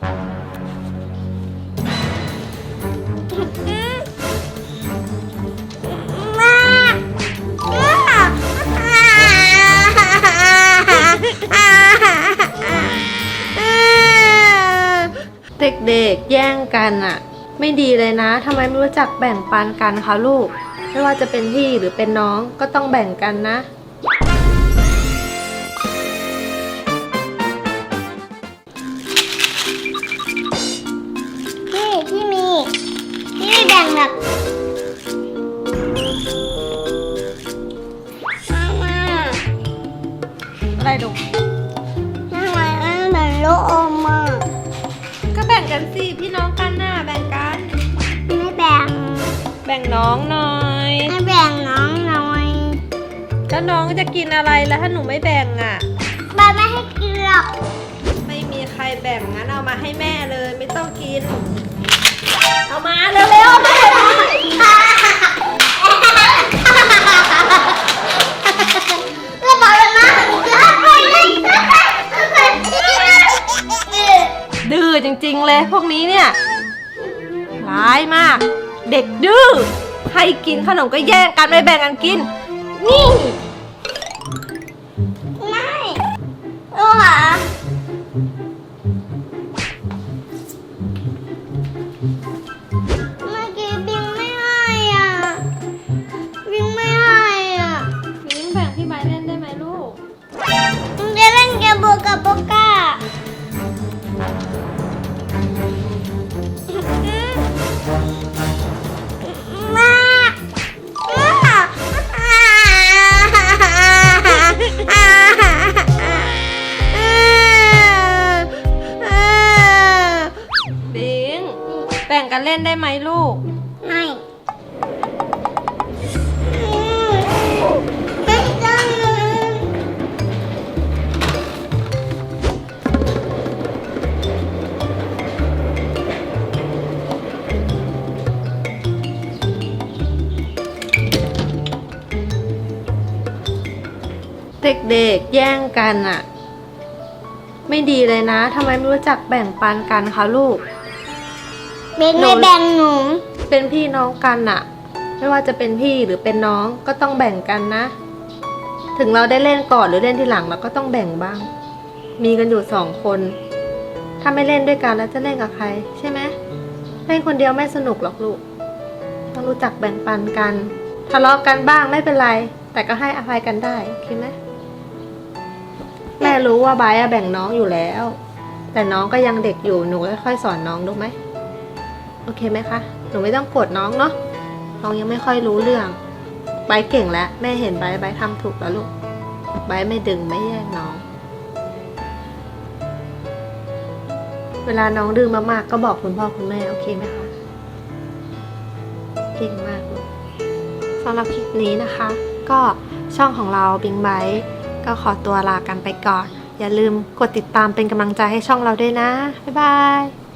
เด็กๆ แย่งกันอะไม่ดีเลยนะทำไมไม่รู้จักแบ่งปันกันคะลูก ไม่ว่าจะเป็นพี่หรือเป็นน้องก็ต้องแบ่งกันนะ แบ่งแบบมามาอะไรดูทำไมมันเหมือนลูกอมอะก็แบ่งกันสิพี่น้องกันน่ะแบ่งกัน ไม่แบ่ง แบ่งน้องหน่อย ไม่แบ่งน้องหน่อยแล้วน้องจะกินอะไรแล้วถ้าหนูไม่แบ่งอะบ้านไม่ให้กินหรอก ไม่มีใครแบ่งงั้นเอามาให้แม่เลยไม่ต้องกิน เอามาเร็วๆแม่แล้วบอกเล อ้วไปเลยดื้อจริงๆเลยพวกนี้เนี่ย ร้ายมาก เด็กดื้อ ให้กินขนมก็แย่งกันไม่แบ่งกันกิน นี่ บ่งกันเล่นได้ไหมลูก ไม่ไม่ต้องเด็กๆ แย่งกันอะไม่ดีเลยนะทำไมไม่รู้จักแบ่งปันกันคะลูก เบงไม่แบ่งหนู เป็นพี่น้องกันอะไม่ว่าจะเป็นพี่หรือเป็นน้องก็ต้องแบ่งกันนะ ถึงเราได้เล่นก่อนหรือเล่นที่หลังเราก็ต้องแบ่งบ้าง มีกันอยู่สองคน ถ้าไม่เล่นด้วยกันแล้วจะเล่นกับใคร ใช่ไหมเล่นคนเดียวไม่สนุกหรอกลูก ต้องรู้จักแบ่งปันกัน ทะเลาะกันบ้างไม่เป็นไร แต่ก็ให้อภัยกันได้โอเคไหมแม่รู้ว่าบายอะแบ่งน้องอยู่แล้ว แต่น้องก็ยังเด็กอยู่หนูค่อยๆสอนน้องดูไหม โอเคไหมคะ หนูไม่ต้องกรธน้องเนาะ น้องยังไม่ค่อยรู้เรื่องไบเก่งแล้ว แม่เห็นไบร์ทไบทำถูกแล้วลูกไบไม่ดึงไม่แย่งน้อง เวลาน้องดื้อมากๆ ก็บอกคุณพ่อคุณแม่โอเคไหมคะ เก่งมากลูกสำหรับคลิปนี้นะคะ ก็ช่องของเราบิงไบก็ขอตัวลากันไปก่อน อย่าลืมกดติดตามเป็นกำลังใจให้ช่องเราด้วยนะ บ๊ายบาย